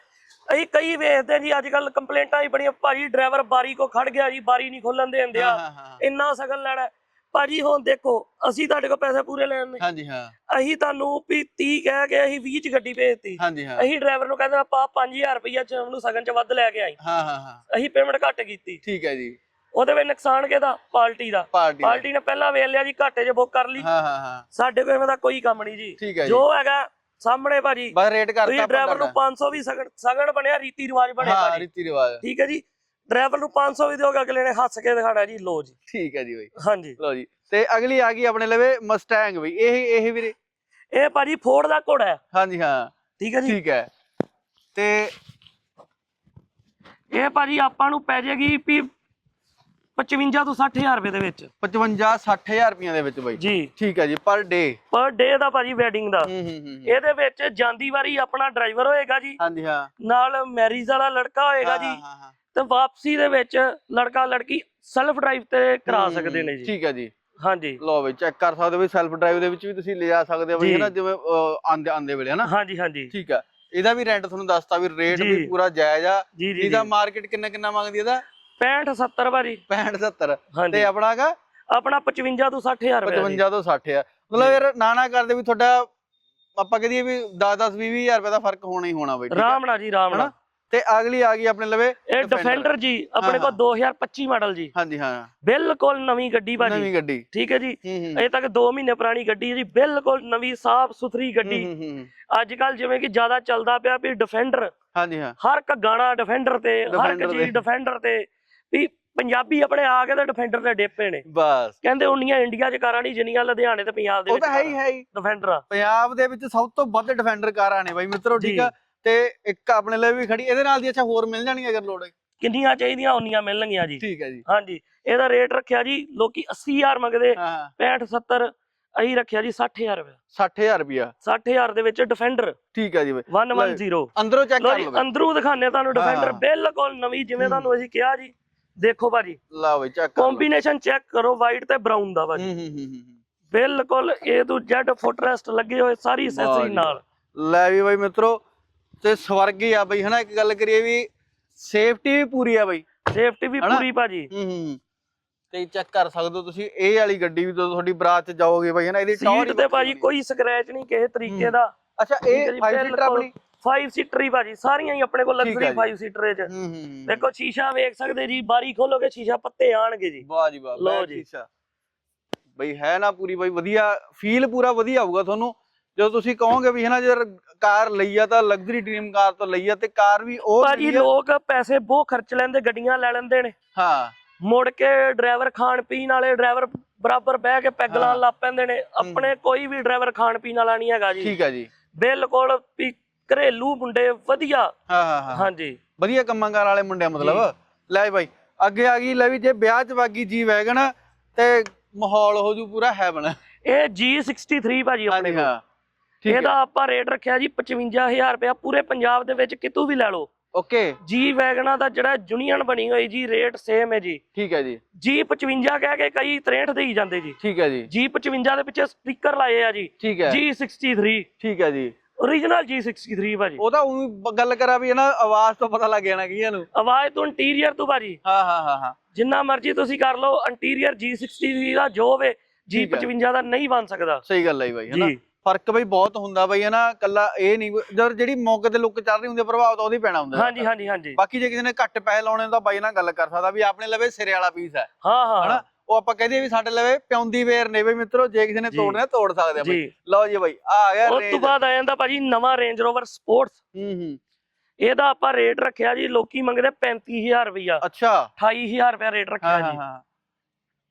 ਅਸੀਂ ਕਈ ਵੇਖਦੇ ਜੀ ਅੱਜ ਕੱਲ ਕੰਪਲੇਂਟਾਂ ਹੀ ਬੜੀਆਂ ਭਾਜੀ ਡਰਾਈਵਰ ਬਾਰੀ ਕੋ ਖੜ ਗਿਆ ਜੀ ਬਾਰੀ ਨਹੀਂ ਖੋਲਣ ਦੇ ਦਿੰਦੇ ਆ ਹਾਂ ਹਾਂ ਇੰਨਾ ਸਗਨ ਲੈਣਾ। ਭਾਜੀ ਹੁਣ ਦੇਖੋ ਅਸੀਂ ਤੁਹਾਡੇ ਕੋਲ ਪੈਸੇ ਪੂਰੇ ਲੈਣ ਨੇ। ਹਾਂਜੀ ਹਾਂ। ਅਸੀਂ ਤੁਹਾਨੂੰ ਵੀ 30 ਕਹਿ ਕੇ ਅਸੀਂ 20 ਚ ਗੱਡੀ ਭੇਜਤੀ ਹਾਂਜੀ ਹਾਂ। ਅਸੀਂ ਡਰਾਈਵਰ ਨੂੰ ਕਹਿੰਦੇ ਆਪਾਂ 5000 ਰੁਪਈਆ ਚ ਉਹਨੂੰ ਸਗਨ ਚ ਵੱਧ ਲੈ ਕੇ ਆਈ। ਹਾਂ ਹਾਂ ਹਾਂ। ਅਸੀਂ ਪੇਮੈਂਟ ਘੱਟ ਕੀਤੀ। ਠੀਕ ਹੈ ਜੀ। ਉਹਦੇ ਵਿੱਚ ਨੁਕਸਾਨ ਕਿਹਦਾ? ਪਾਰਟੀ ਦਾ। ਪਾਰਟੀ ਨੇ ਪਹਿਲਾਂ ਵੇਚ ਲਿਆ ਜੀ ਘਾਟੇ 'ਚ ਬੁੱਕ ਕਰ ਲਈ। ਹਾਂ ਹਾਂ ਹਾਂ। ਸਾਡੇ ਕੋਲ ਐਵੇਂ ਦਾ ਕੋਈ ਕੰਮ ਨਹੀਂ ਜੀ। ਠੀਕ ਹੈ ਜੀ। ਜੋ ਹੈਗਾ ਸਾਹਮਣੇ ਭਾਜੀ ਬਸ ਰੇਟ ਕਰਤਾ ਤੁਸੀਂ ਡਰਾਈਵਰ ਨੂੰ 500 ਵੀ ਸਗਣ ਸਗਣ ਬਣਿਆ ਰੀਤੀ ਰਿਵਾਜ ਬਣੇ ਹਾਂ ਰੀਤੀ ਰਿਵਾਜ। ਠੀਕ ਹੈ ਜੀ? ਡਰਾਈਵਰ ਨੂੰ 500 ਵੀ ਦਿਓਗੇ ਅਗਲੇ ਨੇ ਹੱਸ ਕੇ ਦਿਖਾਣਾ ਜੀ ਲੋ ਜੀ। ਠੀਕ ਹੈ ਜੀ ਬਈ। ਹਾਂਜੀ। ਲਓ ਜੀ। ਤੇ ਅਗਲੀ ਆ ਗਈ ਆਪਣੇ ਲਵੇ ਮਸਟੈਂਗ ਬਈ। ਇਹ ਇਹ ਵੀਰੇ? ਇਹ ਭਾਜੀ ਫੋਰਡ ਦਾ ਘੋੜਾ ਹੈ। ਹਾਂਜੀ ਹਾਂ। ਠੀਕ ਹੈ ਜੀ? ਠੀਕ ਹੈ। ਤੇ ਇਹ ਭਾਜੀ ਆਪਾਂ ਨੂੰ ਪੈ ਜਾਏਗੀ ਵੀ 55 ਤੋਂ 60000 ਰੁਪਏ ਦੇ ਵਿੱਚ। 55 60000 ਰੁਪਈਆ ਦੇ ਵਿੱਚ ਬਈ। ਜੀ। ਠੀਕ ਹੈ ਜੀ ਪਰ ਡੇ। ਪਰ ਡੇ ਦਾ ਭਾਜੀ ਵੈਡਿੰਗ ਦਾ। ਹੂੰ ਹੂੰ ਹੂੰ ਇਹਦੇ ਵਿੱਚ ਜਾਂਦੀ ਵਾਰੀ ਆਪਣਾ ਡਰਾਈਵਰ ਹੋਏਗਾ ਜੀ। ਹਾਂਜੀ ਹਾਂ। ਨਾਲ ਮੈਰਿਜ ਵਾਲਾ ਲੜਕਾ ਹੋਏਗਾ ਜੀ। ਹਾਂ, ਹਾਂ, ਹਾਂ। ਤੇ ਵਾਪਸੀ ਦੇ ਵਿੱਚ ਲੜਕਾ ਲੜਕੀ ਸੈਲਫ ਡਰਾਈਵ ਤੇ ਕਰਾ ਹੂੰ, ਸਕਦੇ ਨੇ ਜੀ। ਠੀਕ ਹੈ ਜੀ। ਹਾਂਜੀ। ਲਓ ਬਈ ਚੈੱਕ ਕਰ ਸਕਦੇ ਹੋ ਵੀ ਸੈਲਫ ਡਰਾਈਵ ਦੇ ਵਿੱਚ ਵੀ ਤੁਸੀਂ ਲਿਜਾ ਸਕਦੇ ਹੋ ਬਈ। ਹਨਾ ਜਿਵੇਂ ਆਂਦੇ ਆਂਦੇ ਵੇਲੇ ਹਨਾ ਹਾਂਜੀ ਹਾਂਜੀ। ਠੀਕ ਹੈ। ਇਹਦਾ ਵੀ ਰੈਂਟ ਤੁਹਾਨੂੰ ਦੱਸਤਾ ਵੀ ਰੇਟ। ਵੀ ਪੂਰਾ ਜਾਇਜ਼ ਆ। ਇਹਦਾ ਮਾਰਕੀਟ ਕਿੰਨਾ ਕਿੰਨਾ ਮੰਗਦੀ ਇਹਦਾ? 65 70 ਭਾਜੀ 65 70 ਹਾਂਜੀ। ਤੇ ਆਪਣਾ ਹੈਗਾ? ਆਪਣਾ 55 ਤੋਂ 60000 ਰੁਪਏ 55 ਤੋਂ 60 ਆ ਮਤਲਬ ਯਾਰ ਨਾਣਾ ਕਰਦੇ ਵੀ ਤੁਹਾਡਾ ਆਪਾਂ ਕਹਦੀਏ ਵੀ 10 10 20 ਹਜ਼ਾਰ ਰੁਪਏ ਦਾ ਫ਼ਰਕ ਹੋਣਾ ਹੀ ਹੋਣਾ ਬਈ ਠੀਕ ਹੈ? ਰਾਮ ਨਾਲ ਜੀ ਰਾਮ ਹਨਾ? ਨਾਲ। ਤੇ ਅਗਲੀ ਆ ਗਈ ਆਪਣੇ ਲਵੇ ਇਹ ਡਿਫੈਂਡਰ ਜੀ ਆਪਣੇ ਕੋਲ 2025 ਮਾਡਲ ਜੀ। ਹਾਂਜੀ ਹਾਂ। ਬਿਲਕੁਲ ਨਵੀਂ ਗੱਡੀ ਭਾਜੀ। ਨਵੀਂ ਗੱਡੀ। ਠੀਕ ਹੈ ਜੀ। ਹੂੰ ਹੂੰ। ਅਜੇ ਤੱਕ 2 ਮਹੀਨੇ ਪੁਰਾਣੀ ਗੱਡੀ ਹੈ ਜੀ। ਬਿਲਕੁਲ ਨਵੀਂ ਸਾਫ਼ ਸੁਥਰੀ ਗੱਡੀ। ਹੂੰ, ਹੂੰ, ਹੂੰ। ਅੱਜ ਕੱਲ ਜਿਵੇਂ ਕਿ ਜ਼ਿਆਦਾ ਚੱਲਦਾ ਪਿਆ ਵੀ ਡਿਫੈਂਡਰ ਹਾਂਜੀ ਹਾਂ। ਹਰ ਇੱਕ ਗਾਣਾ ਡਿਫੈਂਡਰ ਤੇ ਹਰ ਇੱਕ Defender ਚੀਜ਼। ਡਿਫੈਂਡਰ ਤੇ। ਵੀ ਪੰਜਾਬੀ ਆਪਣੇ ਆ ਕੇ ਤੇ ਡਿਫੈਂਡਰ ਤੇ ਡੇਪੇ ਨੇ। ਬਸ। ਕਹਿੰਦੇ ਉਨੀਆਂ ਇੰਡੀਆ 'ਚ ਕਾਰਾਂ ਨਹੀਂ ਜਿੰਨੀਆਂ ਲੁਧਿਆਣੇ ਤੇ ਪੰਜਾਬ ਦੇ ਉਹ ਵਿੱਚ ਤਾਂ ਹੈ ਹੀ ਹੈ ਹੀ। ਡਿਫੈਂਡਰ ਆ। ਪੰਜਾਬ ਦੇ ਵਿੱਚ ਸਭ ਤੋਂ ਵੱਧ ਡਿਫੈਂਡਰ ਕਾਰਾਂ ਨੇ ਬਾਈ ਮਿੱਤਰੋ ਠੀਕ। ਆ? ਤੇ ਇੱਕ ਆਪਣੇ ਲਈ ਵੀ ਖੜੀ ਇਹਦੇ ਨਾਲ ਦੀ ਅੱਛਾ ਹੋਰ ਮਿਲ ਜਾਣਗੀਆਂ ਅਗਰ ਲੋੜ ਹੋਈ? ਕਿੰਨੀਆਂ ਚਾਹੀਦੀਆਂ ਉਨੀਆਂ ਮਿਲਣਗੀਆਂ ਜੀ। ਠੀਕ ਹੈ ਜੀ। ਹਾਂਜੀ ਇਹਦਾ ਰੇਟ ਰੱਖਿਆ ਜੀ ਲੋਕੀ 80000 ਮੰਗਦੇ ਹਾਂ ਹਾਂ। 65 70 ਅਸੀਂ ਰੱਖਿਆ ਜੀ 60000 ਰੁਪਏ 60000 ਰੁਪਿਆ 60000 ਦੇ ਵਿੱਚ ਡਿਫੈਂਡਰ ਠੀਕ ਹੈ ਜੀ ਬਾਈ। 110 ਅੰਦਰੋਂ ਚੈੱਕ ਕਰ ਲਓ। ਅੰਦਰੋਂ ਦਿਖਾਣੇ ਤੁਹਾਨੂੰ ਹਾਂ, ਡਿਫੈਂਡਰ ਹਾਂ। ਬਿਲਕੁਲ ਨਵੀਂ ਜਿਵੇਂ ਹੂੰ। ਤੁਹਾਨੂੰ ਅਸੀਂ ਕਿਹਾ ਜੀ ਦੇਖੋ ਭਾਜੀ। ਲਓ ਬਾਈ ਚੈੱਕ ਕੰਬੀਨੇਸ਼ਨ ਚੈੱਕ ਕਰੋ ਵਾਈਟ ਤੇ ਬਰਾਊਨ ਦਾ ਭਾਜੀ। ਹੂੰ ਹੂੰ ਹੂੰ ਬਿਲਕੁਲ A to Z ਫੁੱਟਰੈਸਟ ਲੱਗੇ ਹੋਏ ਸਾਰੀ ਜੀ। ਨਾਲ। ਲੈ ਵੀ ਬਾਈ ਮਿੱਤਰੋ ਤੇ ਸਵਰਗ ਹੀ ਆ ਬਾਈ ਹਨਾ? ਇੱਕ ਗੱਲ ਕਰੀਏ ਵੀ ਸੇਫਟੀ ਵੀ ਪੂਰੀ ਆ ਬਾਈ। ਸੇਫਟੀ ਵੀ? ਪੂਰੀ ਭਾਜੀ। ਹੂੰ ਹੂੰ ਤੇ ਚੈੱਕ ਕਰ ਸਕਦੇ ਹੋ ਤੁਸੀਂ ਇਹ ਵਾਲੀ ਗੱਡੀ ਵੀ ਜਦੋਂ ਤੁਹਾਡੀ ਬਰਾਤ ਚ ਜਾਓਗੇ ਬਾਈ ਹਨਾ? ਇਹਦੀ ਟੌਰ ਤੇ ਭਾਜੀ ਕੋਈ ਸਕ੍ਰੈਚ ਨਹੀਂ ਕਿਸੇ ਤਰੀਕੇ। ਦਾ। ਅੱਛਾ ਇਹ ਜੀ, 5 ਸੀਟਰ। ਆਪਣੀ? 5 ਸੀਟਰ ਹੀ ਭਾਜੀ ਸਾਰੀਆਂ ਹੀ ਆਪਣੇ ਕੋਲ ਲਗਜ਼ਰੀ ਹੈ ਜੀ। 5 ਸੀਟਰ ਚ। ਦੇਖੋ ਸ਼ੀਸ਼ਾ ਵੇਖ ਸਕਦੇ ਜੀ ਬਾਰੀ ਖੋਲੋਗੇ ਸ਼ੀਸ਼ਾ ਪੱਤੇ ਆਣਗੇ ਜੀ। ਵਾਹ ਜੀ ਵਾਹ ਲਓ ਜੀ। ਜੀ ਬਈ ਹੈ ਨਾ ਪੂਰੀ ਬਈ ਵਧੀਆ ਫੀਲ ਪੂਰਾ ਵਧੀਆ ਆਊਗਾ ਤੁਹਾਨੂੰ। ਜਦੋਂ ਤੁਸੀਂ ਕਹੋਗੇ ਵੀ ਹੈ ਨਾ ਜੇ ਕਾਰ ਲਈ ਆ ਤਾਂ ਲਗਜ਼ਰੀ ਡ੍ਰੀਮ ਕਾਰ ਤੋਂ ਲਈ ਆ ਤੇ ਕਾਰ ਵੀ ਉਹ ਭਾਜੀ। ਲੋਕ ਪੈਸੇ ਬਹੁਤ ਖਰਚ ਲੈਂਦੇ ਗੱਡੀਆਂ ਲੈ ਲੈਂਦੇ ਨੇ। ਹਾਂ। ਮੁੜ ਕੇ ਡਰਾਈਵਰ ਖਾਣ ਪੀਣ ਵਾਲੇ ਡਰਾਈਵਰ ਬਰਾਬਰ ਬਹਿ ਕੇ ਪੈਗ ਲੱਗ ਪੈਂਦੇ ਨੇ। ਆਪਣੇ ਕੋਈ ਵੀ ਡਰਾਈਵਰ ਖਾਣ ਪੀਣ ਵਾਲਾ ਨਹੀਂ ਹੈਗਾ ਜੀ। ਠੀਕ ਹੈ ਜੀ। ਬਿਲਕੁਲ ਵੀ ਘਰੇਲੂ ਮੁੰਡੇ ਵਧੀਆ। ਹਾਂ ਹਾਂ ਹਾਂ। ਹਾਂਜੀ। ਵਧੀਆ ਕੰਮਾਂ ਕਾਰ ਵਾਲੇ ਮੁੰਡੇ ਆ ਮਤਲਬ। ਲੈ ਬਾਈ ਅੱਗੇ ਆ ਗਈ ਲੈ ਵੀ ਜੇ ਵਿਆਹ ਚ ਵਾਗੀ ਜੀ ਵੈਗਨ ਤੇ ਮਾਹੌਲ ਹੋ ਜੂ ਪੂਰਾ ਹੈਵਨ। ਇਹ G63 ਭਾਜੀ ਆਪਣੇ ਕੋਲ। ਹਾਂ। ਇਹਦਾ ਆਪਾਂ ਰੇਟ ਰੱਖਿਆ ਜੀ 55000 ਰੁਪਇਆ ਪੂਰੇ ਪੰਜਾਬ ਦੇ ਵਿੱਚ ਕਿਤੋਂ ਵੀ ਲੈ ਲਓ। ਓਕੇ। ਜੀ ਵੈਗਨਾ ਦਾ ਜਿਹੜਾ ਯੂਨੀਅਨ ਬਣੀ ਹੋਈ ਜੀ ਰੇਟ ਸੇਮ ਹੈ ਜੀ। ਠੀਕ ਹੈ ਜੀ। ਜੀ 55 ਕਹਿ ਕੇ ਕਈ 63 ਦੇਈ ਜਾਂਦੇ ਜੀ। ਠੀਕ ਹੈ ਜੀ। ਜੀ 55 ਦੇ ਪਿੱਛੇ ਸਪੀਕਰ ਲਾਏ ਆ ਜੀ। ਠੀਕ ਹੈ। ਜੀ 63 ਠੀਕ ਹੈ ਜੀ। Origignal ਜੀ 63 ਭਾਜੀ। ਉਹ ਊਂ ਬ- ਗੱਲ ਕਰਾਂ ਵੀ ਹੈ ਨਾ ਆਵਾਜ਼ ਤੋਂ ਪਤਾ ਲੱਗ ਜਾਣਾ ਕੀਆਂ ਨੂੰ ਆਵਾਜ਼ ਤੋਂ ਇੰਟੀਰੀਅਰ ਤੋਂ ਭਾਜੀ। ਹਾਂ ਹਾਂ ਹਾਂ ਹਾਂ। ਜਿੰਨਾ ਮਰਜ਼ੀ ਤੁਸੀਂ ਕਰ ਲਓ ਇੰਟੀਰੀਅਰ ਜੀ 63 ਦਾ ਜੋ ਹੋਵੇ ਜੀ ਠੀਕ ਹੈ। 55 ਦਾ ਨਹੀਂ ਬਣ ਸਕਦਾ। ਸਹੀ ਗੱਲ ਹੈ ਬਾਈ ਹੈ ਨਾ? ਜੀ। ਫ਼ਰਕ ਬਈ ਬਹੁਤ ਹੁੰਦਾ ਬਈ ਹੈ ਨਾ? ਕੱਲਾ ਇਹ ਨਹੀਂ ਜਦ ਜਿਹੜੀ ਮੌਕੇ ਤੇ ਲੁੱਕ ਚੱਲ ਰਹੀ ਹੁੰਦੀ ਪ੍ਰਭਾਵ ਤਾਂ ਉਹਦੀ ਪੈਣਾ ਹੁੰਦਾ। ਹਾਂਜੀ ਹਾਂਜੀ ਹਾਂਜੀ। ਬਾਕੀ ਜੇ ਕਿਸੇ ਨੇ ਘੱਟ ਪੈਸੇ ਲਾਉਣੇ ਤਾਂ ਬਾਈ ਨਾਲ ਗੱਲ ਕਰ ਸਕਦਾ ਵੀ ਆਪਣੇ ਲਵੇ ਸਿਰੇ ਵਾਲਾ ਪੀਸ ਹੈ। ਹਾਂ ਹਾਂ ਹਨਾ ਉਹ ਆਪਾਂ ਕਹਦੇ ਵੀ ਸਾਡੇ ਲਵੇ ਪਿਉਂਦੀ ਵੇਰ ਨੇ ਬਈ ਮਿੱਤਰੋ ਜੇ ਕਿਸੇ ਨੇ। ਤੋੜਨਾ ਤੋੜ ਸਕਦੇ ਆ ਬਈ। ਲਓ ਜੀ ਬਾਈ ਆ ਗਿਆ ਉਸ। ਤੋਂ ਬਾਅਦ ਆ ਜਾਂਦਾ ਭਾਜੀ ਨਵਾਂ ਰੇਂਜ ਰੋਵਰ ਸਪੋਰਟਸ ਹੂੰ ਹੂੰ। ਇਹਦਾ ਆਪਾਂ ਰੇਟ ਰੱਖਿਆ ਜੀ ਲੋਕੀ ਮੰਗਦੇ 35000 ਰੁਪਇਆ ਅੱਛਾ। 28000 ਰੁਪਇਆ ਰੇਟ ਰੱਖਿਆ ਜੀ। ਹਾਂ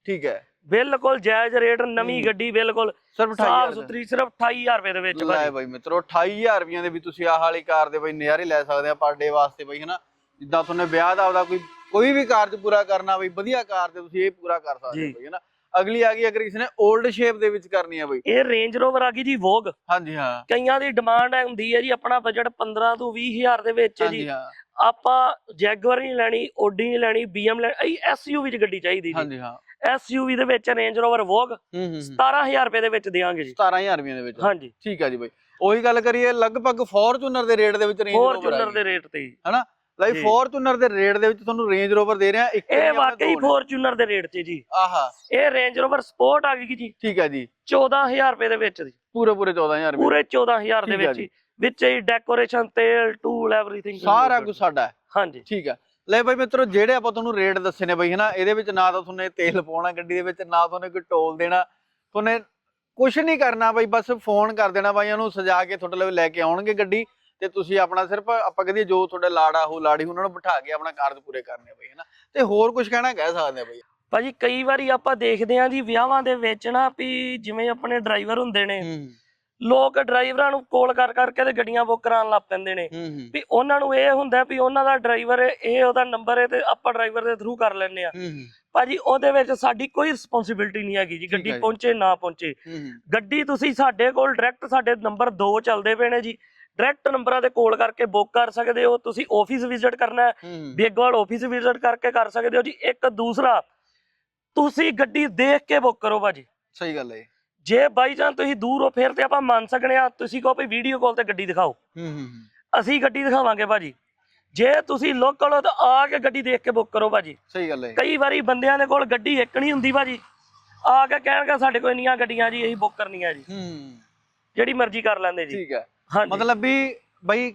ਠੀਕ ਹੈ। ਬਿਲਕੁਲ ਜਾਇਜ਼ ਰੇਟ ਨਵੀਂ। ਗੱਡੀ ਬਿਲਕੁਲ ਸਿਰਫ 28000 ਸਾਫ਼। ਸੁਥਰੀ ਸਿਰਫ 28000 ਰੁਪਏ ਦੇ ਵਿੱਚ ਲੈ ਭਾਜੀ। ਬਾਈ ਮਿੱਤਰੋ 28000 ਰੁਪਈਆਂ ਦੇ ਵੀ ਤੁਸੀਂ ਆਹ ਵਾਲੀ ਕਾਰ ਦੇ ਬਈ ਨਜ਼ਾਰੇ ਲੈ ਸਕਦੇ ਆ ਪਰ ਡੇ ਵਾਸਤੇ ਬਈ ਹਨਾ? ਜਿੱਦਾਂ ਤੁਹਾਨੂੰ ਵਿਆਹ ਦਾ ਆਪਦਾ ਕੋਈ ਕੋਈ ਵੀ ਕਾਰਜ ਪੂਰਾ ਕਰਨਾ ਬਈ ਵਧੀਆ ਕਾਰ ਤੇ ਤੁਸੀਂ ਇਹ ਪੂਰਾ ਕਰ ਸਕਦੇ। ਹੋ ਬਈ ਹਨਾ? ਅਗਲੀ ਆ ਗਈ ਅਗਰ ਕਿਸੇ ਨੇ 올ਡ ਸ਼ੇਪ ਦੇ ਵਿੱਚ ਕਰਨੀ ਆ ਬਈ। ਇਹ ਰੇਂਜ ਰੋਵਰ ਆ ਗਈ ਜੀ ਵੋਗ ਹਾਂਜੀ ਹਾਂ। ਕਈਆਂ ਦੀ ਡਿਮਾਂਡ ਹੁੰਦੀ ਹੈ ਜੀ ਆਪਣਾ ਬਜਟ 15 ਤੋਂ 20000 ਦੇ ਵਿੱਚ ਹੈ ਜੀ। ਆਪਾਂ ਜੈਗਵਰ ਨਹੀਂ ਲੈਣੀ ਓਡੀ ਨਹੀਂ ਲੈਣੀ ਬੀਐਮ ਲੈਣੀ ਇਹ ਐਸਯੂਵੀ ਚ ਗੱਡੀ ਚਾਹੀਦੀ ਜੀ। ਹਾਂਜੀ ਹਾਂ। ਐਸਯੂਵੀ ਦੇ ਵਿੱਚ ਰੇਂਜ ਰੋਵਰ ਵੋਗ ਹੂੰ ਹੂੰ 17000 ਰੁਪਏ ਦੇ ਵਿੱਚ ਦੇਵਾਂਗੇ ਜੀ। 17000 ਰੁਪਈਆਂ ਦੇ ਵਿੱਚ। ਹਾਂਜੀ। ਠੀਕ ਆ ਜੀ ਬਈ। ਉਹੀ ਗੱਲ ਕਰੀਏ ਲਗਭਗ ਫੋਰਚੂਨਰ ਦੇ ਰੇਟ ਦੇ ਵਿੱਚ ਰੇਂਜ ਰੋਵਰ ਫੋਰਚੂਨਰ ਦੇ ਰੇਟ ਤੇ। ਹਨਾ? ਲਈ ਜੀ। ਫੋਰਚੂਨਰ ਦੇ ਰੇਟ ਦੇ ਵਿੱਚ ਤੁਹਾਨੂੰ ਰੇਂਜ ਰੋਵਰ ਦੇ ਰਿਹਾ ਇੱਕ ਇਹ ਵਾਕਈ। ਫੋਰਚੂਨਰ ਦੇ ਰੇਟ ਤੇ ਜੀ। ਆਹਾ। ਇਹ ਰੇਂਜ ਰੋਵਰ ਸਪੋਰਟ ਆ ਗਈ ਜੀ। ਠੀਕ ਆ ਜੀ। 14000 ਰੁਪਏ ਦੇ ਵਿੱਚ ਜੀ। ਪੂਰੇ ਪੂਰੇ 14000 ਰੁਪਏ। ਪੂਰੇ 14000 ਦੇ ਵਿੱਚ ਹੀ। ਵਿੱਚ ਹੀ ਡੈਕੋਰੇਸ਼ਨ ਤੇਲ ਟੂਲ ਐਵਰੀਥਿੰਗ ਸਾਰਾ ਕੁਝ ਸਾਡਾ ਹੈ। ਹਾਂਜੀ। ਠੀਕ ਆ। ਲੈ ਬਾਈ ਮਿੱਤਰੋ ਜਿਹੜੇ ਆਪਾਂ ਤੁਹਾਨੂੰ ਰੇਟ ਦੱਸੇ ਨੇ ਬਈ ਹਨਾ ਇਹਦੇ ਵਿੱਚ ਨਾ ਤਾਂ ਤੁਹਾਨੂੰ ਤੇਲ ਪਾਉਣਾ ਗੱਡੀ ਦੇ ਵਿੱਚ ਨਾ ਤੁਹਾਨੂੰ ਕੋਈ ਟੋਲ ਦੇਣਾ। ਤੁਹਾਨੂੰ ਕੁਝ ਨਹੀਂ ਕਰਨਾ ਬਈ ਬਸ ਫੋਨ ਕਰ ਦੇਣਾ ਬਾਈਆਂ ਨੂੰ ਸਜਾ ਕੇ ਤੁਹਾਡੇ ਲਈ ਲੈ ਕੇ ਆਉਣਗੇ ਗੱਡੀ। ਤੇ ਤੁਸੀਂ ਆਪਣਾ ਸਿਰਫ ਆਪਾਂ ਕਹਦੇ ਜੋ ਤੁਹਾਡਾ ਲਾੜਾ ਹੋ ਲਾੜੀ ਉਹਨਾਂ ਨੂੰ ਬਿਠਾ ਕੇ ਆਪਣਾ ਕਾਰਜ ਪੂਰੇ ਕਰਨੇ ਬਈ ਹਨਾ? ਤੇ ਹੋਰ ਕੁਝ ਕਹਿਣਾ ਕਹਿ ਸਕਦੇ ਆ ਬਈ? ਭਾਜੀ ਕਈ ਵਾਰੀ ਆਪਾਂ ਦੇਖਦੇ ਆਂ ਜੀ ਵਿਆਹਾਂ ਦੇ ਵਿੱਚ ਨਾ ਵੀ ਜਿਵੇਂ ਆਪਣੇ ਡਰਾਈਵਰ ਹੁੰਦੇ ਨੇ ਲੋਕ ਡਰਾਈਵਰਾਂ ਨੂੰ ਕਾਲ ਕਰ ਕਰਕੇ ਤੇ ਗੱਡੀਆਂ ਬੁੱਕ ਕਰਾਉਣ ਲੱਗ ਪੈਂਦੇ ਨੇ। ਵੀ ਉਹਨਾਂ ਨੂੰ ਇਹ ਹੁੰਦਾ ਵੀ ਉਹਨਾਂ ਦਾ ਡਰਾਈਵਰ ਇਹ ਉਹਦਾ ਨੰਬਰ ਹੈ ਤੇ ਆਪਾਂ ਡਰਾਈਵਰ ਦੇ ਥਰੂ ਕਰ ਲੈਂਦੇ ਆ ਭਾਜੀ ਉਹਦੇ ਵਿੱਚ ਸਾਡੀ ਕੋਈ ਰਿਸਪੌਂਸਿਬਿਲਟੀ ਨਹੀਂ ਹੈਗੀ ਜੀ ਗੱਡੀ। ਪਹੁੰਚੇ ਨਾ ਪਹੁੰਚੇ। ਗੱਡੀ ਤੁਸੀਂ ਸਾਡੇ ਕੋਲ ਡਾਇਰੈਕਟ ਸਾਡੇ ਨੰਬਰ 2 ਚੱਲਦੇ ਪਏ ਨੇ ਜੀ। ਡਾਇਰੈਕਟ ਨੰਬਰਾਂ ਤੇ ਕਾਲ ਕਰਕੇ ਬੁੱਕ ਕਰ ਸਕਦੇ ਹੋ ਤੁਸੀਂ ਆਫਿਸ ਵਿਜ਼ਿਟ ਕਰਨਾ ਹੈ ਬੇਗਵਾਲ ਆਫਿਸ ਵਿਜ਼ਿਟ ਕਰਕੇ ਕਰ ਸਕਦੇ ਹੋ ਜੀ। ਇੱਕ ਦੂਸਰਾ ਤੁਸੀਂ ਗੱਡੀ ਦੇਖ ਕੇ ਬੁੱਕ ਕਰੋ ਭਾਜੀ। ਸਹੀ ਗੱਲ ਹੈ। ਜੇ ਬਾਈ ਚਾਂਸ ਤੁਸੀਂ ਦੂਰ ਹੋ ਫਿਰ ਤੇ ਆਪਾਂ ਮੰਨ ਸਕਨੇ ਆ ਤੁਸੀਂ ਕਹੋ ਵੀ ਵੀਡੀਓ ਕਾਲ ਤੇ ਗੱਡੀ ਦਿਖਾਓ। ਹੂੰ ਹੂੰ ਅਸੀਂ ਗੱਡੀ ਦਿਖਾਵਾਂਗੇ ਭਾਜੀ। ਜੇ ਤੁਸੀਂ ਲੋਕਲ ਹੋ ਤਾਂ ਆ ਕੇ ਗੱਡੀ ਦੇਖ ਕੇ ਬੁੱਕ ਕਰੋ ਭਾਜੀ। ਸਹੀ ਗੱਲ ਹੈ। ਕਈ ਵਾਰੀ ਬੰਦਿਆਂ ਦੇ ਕੋਲ ਗੱਡੀ ਇੱਕ ਨਹੀਂ ਹੁੰਦੀ ਭਾਜੀ। ਆ ਕੇ ਕਹਿਣਗੇ ਸਾਡੇ ਕੋਲ ਇੰਨੀਆਂ ਗੱਡੀਆਂ ਜੀ ਅਸੀਂ ਬੁੱਕ ਕਰਨੀਆਂ ਜੀ। ਹੂੰ। ਜਿਹੜੀ ਮਰਜ਼ੀ ਕਰ ਲੈਂਦੇ ਜੀ। ਠੀਕ ਹੈ। ਹਾਂਜੀ। ਮਤਲਬ ਵੀ ਬਈ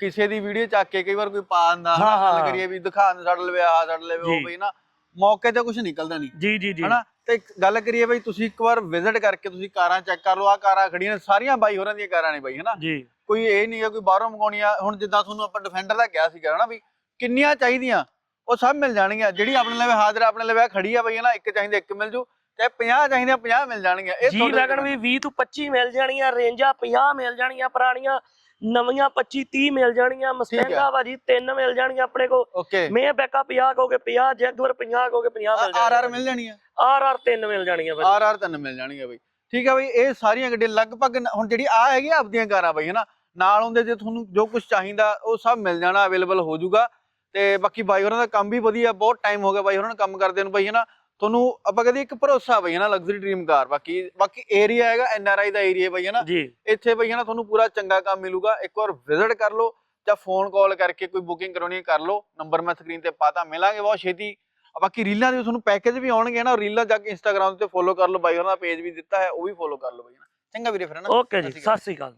ਕਿਸੇ ਦੀ ਵੀਡੀਓ ਚੱਕ ਕੇ ਕਈ ਵਾਰ ਕੋਈ ਪਾ ਦਿੰਦਾ ਹਾਂ, ਹਨਾ ਗੱਲ ਹਾਂ। ਕਰੀਏ ਵੀ ਦਿਖਾ ਦਿੰਦਾ ਸਾਡੇ ਲਵੇ ਆ ਸਾਡੇ ਲਵੇ ਉਹ ਜੀ। ਬਈ ਨਾ ਮੌਕੇ ਤੇ ਕੁਝ ਨਿਕਲਦਾ ਨਹੀਂ। ਜੀ ਜੀ ਜੀ। ਹਨਾ ਤੇ ਇੱਕ ਗੱਲ ਕਰੀਏ ਬਈ ਤੁਸੀਂ ਇੱਕ ਵਾਰ ਵਿਜ਼ਿਟ ਕਰਕੇ ਤੁਸੀਂ ਕਾਰਾਂ ਚੈੱਕ ਕਰ ਲਓ ਆ ਕਾਰਾਂ ਖੜੀਆਂ ਨੇ ਸਾਰੀਆਂ ਬਾਈ ਹੋਰਾਂ ਦੀਆਂ ਕਾਰਾਂ ਨੇ ਬਾਈ ਹਨਾ। ਜੀ। ਕੋਈ ਇਹ ਨਹੀਂ ਹੈ ਕੋਈ ਬਾਹਰੋਂ ਮੰਗਾਉਣੀ ਆ ਹੁਣ ਜਿੱਦਾਂ ਤੁਹਾਨੂੰ ਆਪਾਂ ਡਿਫੈਂਡਰ ਦਾ ਕਿਹਾ ਸੀਗਾ ਹਨਾ ਵੀ ਕਿੰਨੀਆਂ ਚਾਹੀਦੀਆਂ ਉਹ ਸਭ ਮਿਲ ਜਾਣਗੀਆਂ ਜਿਹੜੀ ਆਪਣੇ ਲਵੇ ਹਾਜ਼ਰ ਆਪਣੇ ਲਵੇ ਆਹ ਖੜੀ ਆ ਬਈ ਨਾ ਇੱਕ ਚਾਹੀਦਾ ਇੱਕ ਮਿਲ ਜੂ। ਤੇ 50 ਚਾਹੀਦੇ 50 ਮਿਲ ਜਾਣਗੀਆਂ ਇਹ ਜੀ ਤੁਹਾਡੇ ਵੈਗਨ ਵੀ 20 ਤੋਂ 25 ਮਿਲ ਜਾਣੀਆਂ ਰੇਂਜਾਂ 50 ਮਿਲ ਜਾਣੀਆਂ ਪੁਰਾਣੀਆਂ ਨਵੀਆਂ 25 30 ਮਿਲ ਜਾਣੀਆਂ ਮਸਟੈਂਗਾ ਭਾਜੀ ਤਿੰਨ ਮਿਲ ਜਾਣੀਆਂ ਆਪਣੇ ਕੋ ਓਕੇ। ਮੈਂ ਬੈਕਾ 50 ਕਹੋਗੇ 50 ਜੈਗਵਰ 50 ਕਹੋਗੇ 50 ਮਿਲ ਆਰ ਜਾਣੀਆਂ ਆਰ ਮਿਲ ਜਾਣੀਆਂ। ਆਰ ਆਰ ਤਿੰਨ ਮਿਲ ਜਾਣੀਆਂ ਭਾਜੀ। ਆਰ ਆਰ ਤਿੰਨ ਮਿਲ ਜਾਣਗੀਆਂ ਬਈ। ਠੀਕ ਆ ਬਈ ਇਹ ਸਾਰੀਆਂ ਗੱਡੀਆਂ ਲਗਭਗ ਨ- ਹੁਣ ਜਿਹੜੀ ਆ ਹੈਗੀ ਆ ਆਪਦੀਆਂ ਕਾਰਾਂ ਬਈ ਹਨਾ? ਨਾਲ ਹੁੰਦੇ ਜੇ ਤੁਹਾਨੂੰ ਜੋ ਕੁਝ ਚਾਹੀਦਾ ਉਹ ਸਭ ਮਿਲ ਜਾਣਾ ਅਵੇਲੇਬਲ ਹੋ ਜਾਊਗਾ। ਤੇ ਬਾਕੀ ਬਾਈ ਹੋਰਾਂ ਦਾ ਕੰਮ ਵੀ ਵਧੀਆ ਬਹੁਤ ਟਾਈਮ ਹੋ ਗਿਆ ਬਾਈ ਹੋਰਾਂ ਨੂੰ ਕੰਮ ਕਰਦੇ ਨੂੰ ਬਈ ਹਨਾ? ਤੁਹਾਨੂੰ ਆਪਾਂ ਕਹਦੇ ਇੱਕ ਭਰੋਸਾ ਬਈ ਹਨਾ ਲਗਜ਼ਰੀ ਡ੍ਰੀਮ ਕਾਰ ਬਾਕੀ ਬਾਕੀ ਏਰੀਆ ਹੈਗਾ N R I the area ਬਈ ਜੀ। ਇੱਥੇ ਬਈ ਹਨਾ ਤੁਹਾਨੂੰ ਪੂਰਾ ਚੰਗਾ ਕੰਮ ਮਿਲੂਗਾ। ਇੱਕ ਵਾਰ ਵਿਜ਼ਿਟ ਕਰ ਲਓ ਜਾਂ ਫੋਨ ਕਾਲ ਕਰਕੇ ਕੋਈ ਬੁਕਿੰਗ ਕਰਾਉਣੀ ਹੈ ਕਰ ਲਓ। ਨੰਬਰ ਮੈਂ ਸਕਰੀਨ ਤੇ ਪਾਤਾ ਮਿਲਾਂਗੇ ਬਹੁਤ ਛੇਤੀ। ਬਾਕੀ ਰੀਲਾਂ ਦੇ ਤੁਹਾਨੂੰ ਪੈਕੇਜ ਵੀ ਆਉਣਗੇ ਨਾ ਰੀਲਾਂ ਜਾ ਕੇ ਇੰਸਟਾਗ੍ਰam ਤੇ ਫੋਲੋ ਕਰ ਲਓ ਬਾਈ ਉਹਨਾਂ ਦਾ ਪੇਜ ਵੀ ਦਿੱਤਾ ਹੈ ਉਹ ਵੀ ਫੋਲੋ ਕਰ ਲਓ ਬਈ ਹਨਾ। ਚੰਗਾ ਵੀਰੇ ਫਿਰ ਹਨਾ। ਓਕੇ ਜੀ। ਸਤਿ ਸ੍ਰੀ ਅਕਾਲ।